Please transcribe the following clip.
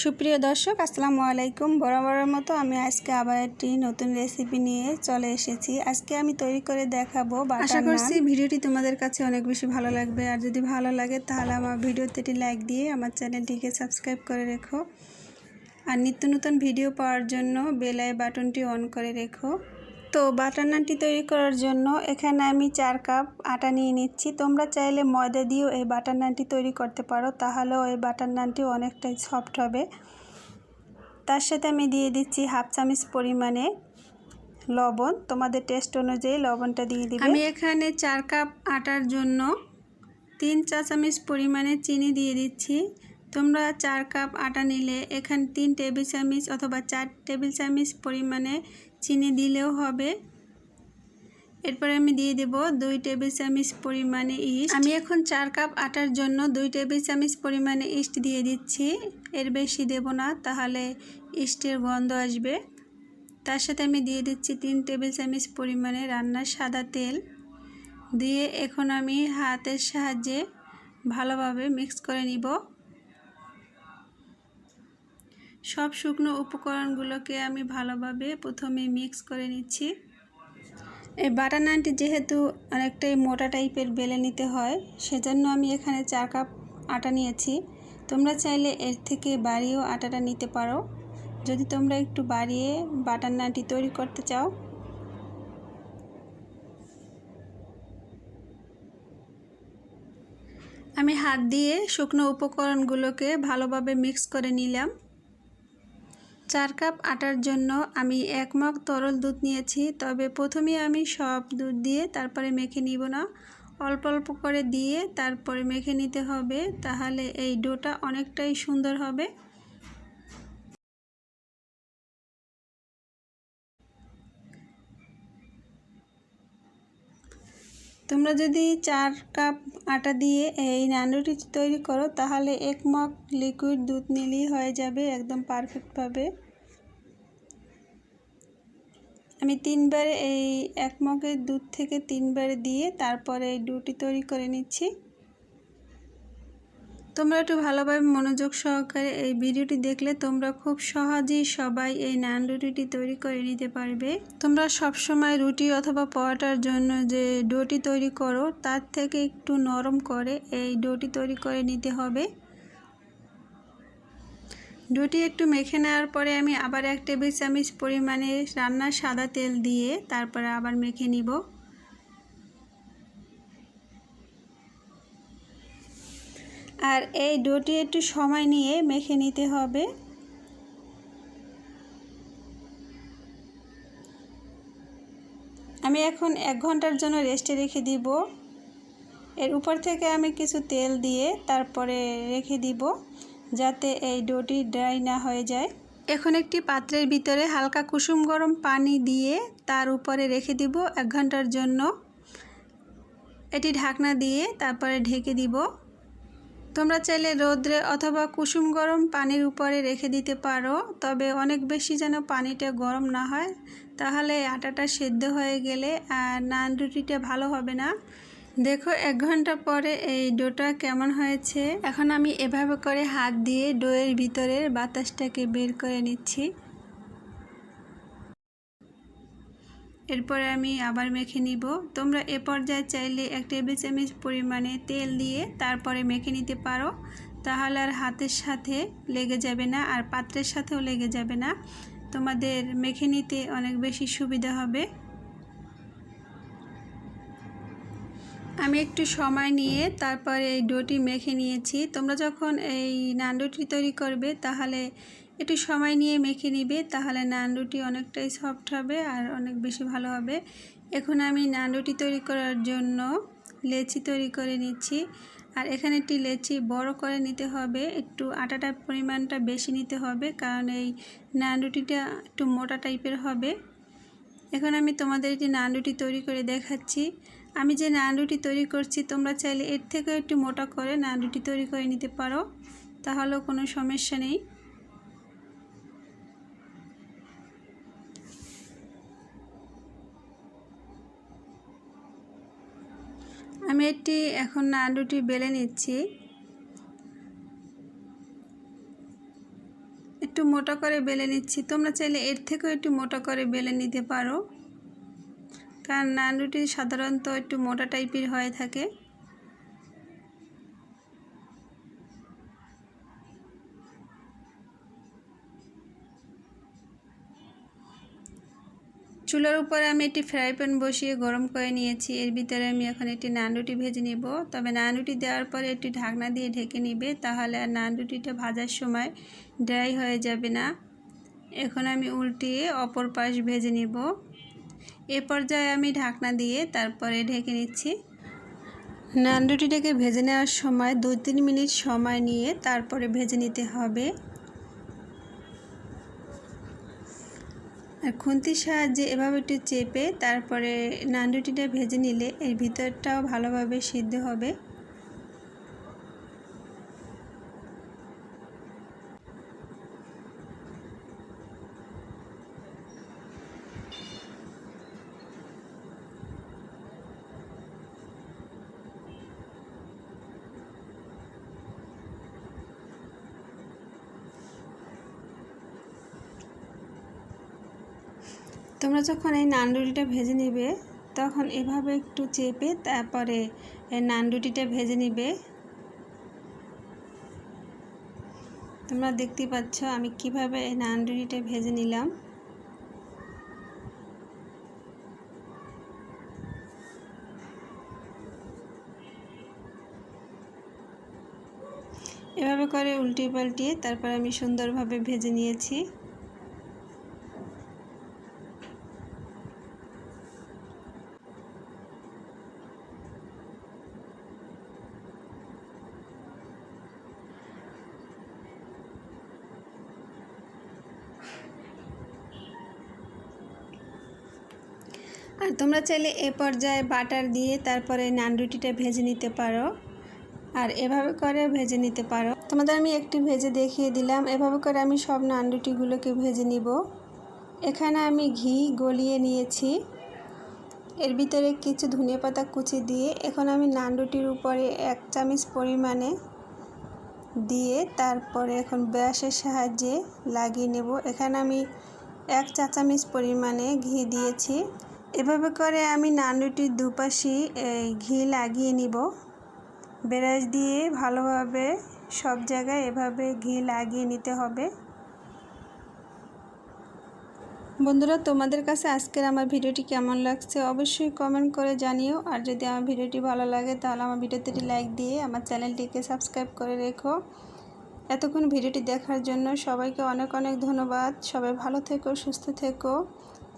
সুপ্রিয় দর্শক আসসালামু আলাইকুম। বরাবরের মতো আমি আজকে আবার একটি নতুন রেসিপি নিয়ে চলে এসেছি। আজকে আমি তৈরি করে দেখাবো আশা করছি ভিডিওটি তোমাদের কাছে অনেক বেশি ভালো লাগবে। আর যদি ভালো লাগে তাহলে আমার ভিডিওতে একটি লাইক দিয়ে আমার চ্যানেলটিকে সাবস্ক্রাইব করে রেখো। আর নিত্য নতুন ভিডিও পাওয়ার জন্য বেলায় বাটনটি অন করে রেখো। তো বাটার নানটি তৈরি করার জন্য এখানে আমি চার কাপ আটা নিয়ে নিচ্ছি। তোমরা চাইলে ময়দা দিয়েও এই বাটার নানটি তৈরি করতে পারো, তাহলেও এই বাটার নানটি অনেকটাই সফট হবে। তার সাথে আমি দিয়ে দিচ্ছি হাফ চামচ পরিমাণে লবণ। তোমাদের টেস্ট অনুযায়ী লবণটা দিয়ে দিবে। আমি এখানে চার কাপ আটার জন্য তিন চা চামচ পরিমাণে চিনি দিয়ে দিচ্ছি। তোমরা চার কাপ আটা নিলে এখানে তিন টেবিল চামচ অথবা চার টেবিল চামচ পরিমাণে চিনি দিলেও হবে। এরপরে আমি দিয়ে দেব দুই টেবিল চামচ পরিমাণে ইস্ট। আমি এখন চার কাপ আটার জন্য দুই টেবিল চামচ পরিমাণে ইস্ট দিয়ে দিচ্ছি। এর বেশি দেব না, তাহলে ইস্টের গন্ধ আসবে। তার সাথে আমি দিয়ে দিচ্ছি তিন টেবিল চামচ পরিমাণে রান্নার সাদা তেল। দিয়ে এখন আমি হাতের সাহায্যে ভালোভাবে মিক্স করে নিব। সব শুকনো উপকরণগুলোকে আমি ভালোভাবে প্রথমে মিক্স করে নিচ্ছি। এই বাটার নানটি যেহেতু অনেকটাই মোটা টাইপের বেলে নিতে হয়, সেজন্য আমি এখানে চার কাপ আটা নিয়েছি। তোমরা চাইলে এর থেকে বাড়িয়েও আটাটা নিতে পারো। যদি তোমরা একটু বাড়িয়ে বাটার নানটি তৈরি করতে চাও। আমি হাত দিয়ে শুকনো উপকরণগুলোকে ভালোভাবে মিক্স করে নিলাম। চার কাপ আটার জন্য আমি এক মগ তরল দুধ নিয়েছি, তবে প্রথমে আমি সব দুধ দিয়ে তারপরে মেখে নিব না। অল্প অল্প করে দিয়ে তারপরে মেখে নিতে হবে, তাহলে এই ডোটা অনেকটাই সুন্দর হবে। তোমরা যদি চার কাপ আটা দিয়ে এই নানরুটি তৈরি করো, তাহলে এক মগ লিকুইড দুধ নিলেই হয়ে যাবে একদম পারফেক্টভাবে আমি তিনবারে এই এক মগের দুধ থেকে তিনবারে দিয়ে তারপরে এই ডুটি তৈরি করে নিচ্ছি। তোমরা একটু ভালোভাবে মনোযোগ সহকারে এই ভিডিওটি দেখলে তোমরা খুব সহজেই সবাই এই নান রুটিটি তৈরি করে নিতে পারবে। তোমরা সব সময় রুটি অথবা পরোটার জন্য যে ডোটি তৈরি করো, তার থেকে একটু নরম করে এই ডোটি তৈরি করে নিতে হবে। ডোটি একটু মেখে নেওয়ার পরে আমি আবার এক টেবিল চামচ পরিমাণে রান্নার সাদা তেল দিয়ে তারপরে আবার মেখে নিব। আর এই ডোটি একটু সময় নিয়ে মেখে নিতে হবে। আমি এখন এক ঘণ্টার জন্য রেস্টে রেখে দিব। এর উপর থেকে আমি কিছু তেল দিয়ে তারপরে রেখে দিব। যাতে এই ডোটি ড্রাই না হয়ে যায়। এখন একটি পাত্রের ভিতরে হালকা কুসুম গরম পানি দিয়ে তার উপরে রেখে দিব এক ঘণ্টার জন্য। এটি ঢাকনা দিয়ে তারপরে ঢেকে দিব। তোমরা চাইলে রোদ্রে অথবা কুসুম গরম পানির উপরে রেখে দিতে পারো, তবে অনেক বেশি যেন পানিটা গরম না হয়, তাহলে আটাটা সেদ্ধ হয়ে গেলে আর নান রুটিটা ভালো হবে না। দেখো, এক ঘণ্টা পরে এই ডোটা কেমন হয়েছে? এখন আমি এভাবে করে হাত দিয়ে ডোয়ের ভিতরের বাতাসটাকে বের করে নিচ্ছি। এরপরে আমি আবার মেখে নিব। তোমরা এ পর্যায়ে চাইলে এক টেবিল চামচ পরিমাণে তেল দিয়ে তারপরে মেখে নিতে পারো। তাহলে আর হাতের সাথে লেগে যাবে না, আর পাত্রের সাথেও লেগে যাবে না। তোমাদের মেখে নিতে অনেক বেশি সুবিধা হবে। আমি একটু সময় নিয়ে তারপরে এই ডোটি মেখে নিয়েছি। তোমরা যখন এই নান রুটি তৈরি করবে, তাহলে একটু সময় নিয়ে মেখে নিবে, তাহলে নান রুটি অনেকটাই সফট হবে আর অনেক বেশি ভালো হবে। এখন আমি নান রুটি তৈরি করার জন্য লেচি তৈরি করে নিচ্ছি। আর এখানে একটি লেচি বড় করে নিতে হবে, একটু আটাটার পরিমাণটা বেশি নিতে হবে, কারণ এই নান রুটিটা একটু মোটা টাইপের হবে। এখন আমি তোমাদের একটি নান রুটি তৈরি করে দেখাচ্ছি। আমি যে নান রুটি তৈরি করছি, তোমরা চাইলে এর থেকেও একটু মোটা করে নান রুটি তৈরি করে নিতে পারো। তাহলেও কোনো সমস্যা নেই। আমি একটি এখন নান রুটি বেলে নিচ্ছি। একটু মোটা করে বেলে নিচ্ছি। তোমরা চাইলে এর থেকেও একটু মোটা করে বেলে নিতে পারো। কারণ নান রুটি সাধারণত একটু মোটা টাইপের হয়ে থাকে। চুলার উপরে আমি একটি ফ্রাই প্যান বসিয়ে গরম করে নিয়েছি। এর ভিতরে আমি এখন একটি নান রুটি ভেজে নিব। তবে নান রুটি দেওয়ার পরে একটি ঢাকনা দিয়ে ঢেকে নিবে, তাহলে আর নান রুটিটা ভাজার সময় ড্রাই হয়ে যাবে না। এখন আমি উল্টিয়ে অপর পাশ ভেজে নিব। এ পর্যায়ে আমি ঢাকনা দিয়ে তারপরে ঢেকে নিচ্ছি। নান রুটিটাকে ভেজে নেওয়ার সময় দু তিন মিনিট সময় নিয়ে তারপরে ভেজে নিতে হবে। আর খুন্তির সাহায্যে এভাবে একটু চেপে তারপরে নান রুটিটা ভেজে নিলে এর ভিতরটাও ভালোভাবে সিদ্ধ হবে। তোমরা যখন এই নান রুটিটা ভেজে নিবে, তখন এভাবে একটু চেপে তারপরে এই নান রুটিটা ভেজে নিবে। তোমরা দেখতে পাচ্ছ আমি কীভাবে এই নান রুটিটা ভেজে নিলাম। এভাবে করে উল্টিয়ে পাল্টিয়ে তারপর আমি সুন্দরভাবে ভেজে নিয়েছি। আর তোমরা চাইলে এ পর্যায়ে বাটার দিয়ে তারপরে নান রুটিটা ভেজে নিতে পারো। আর এভাবে করে ভেজে নিতে পারো। তোমাদের আমি একটি ভেজে দেখিয়ে দিলাম। এভাবে করে আমি সব নান রুটিগুলোকে ভেজে নিব। এখানে আমি ঘি গলিয়ে নিয়েছি। এর ভিতরে কিছু ধনিয়া পাতা কুচি দিয়ে এখন আমি নান রুটির উপরে এক চামচ পরিমাণে দিয়ে তারপরে এখন ব্রাশের সাহায্যে লাগিয়ে নেব। এখানে আমি এক চা চামচ পরিমাণে ঘি দিয়েছি। এভাবে করে আমি নান রুটির দুপাশি ঘি লাগিয়ে নিব। ব্রাশ দিয়ে ভালোভাবে সব জায়গায় এভাবে ঘি লাগিয়ে নিতে হবে। বন্ধুরা, তোমাদের কাছে আজকের আমার ভিডিওটি কেমন লাগছে অবশ্যই কমেন্ট করে জানিও। আর যদি আমার ভিডিওটি ভালো লাগে, তাহলে আমার ভিডিওতে লাইক দিয়ে আমার চ্যানেলটিকে সাবস্ক্রাইব করে রেখো। এতক্ষণ ভিডিওটি দেখার জন্য সবাইকে অনেক অনেক ধন্যবাদ। সবাই ভালো থেকো, সুস্থ থেকো।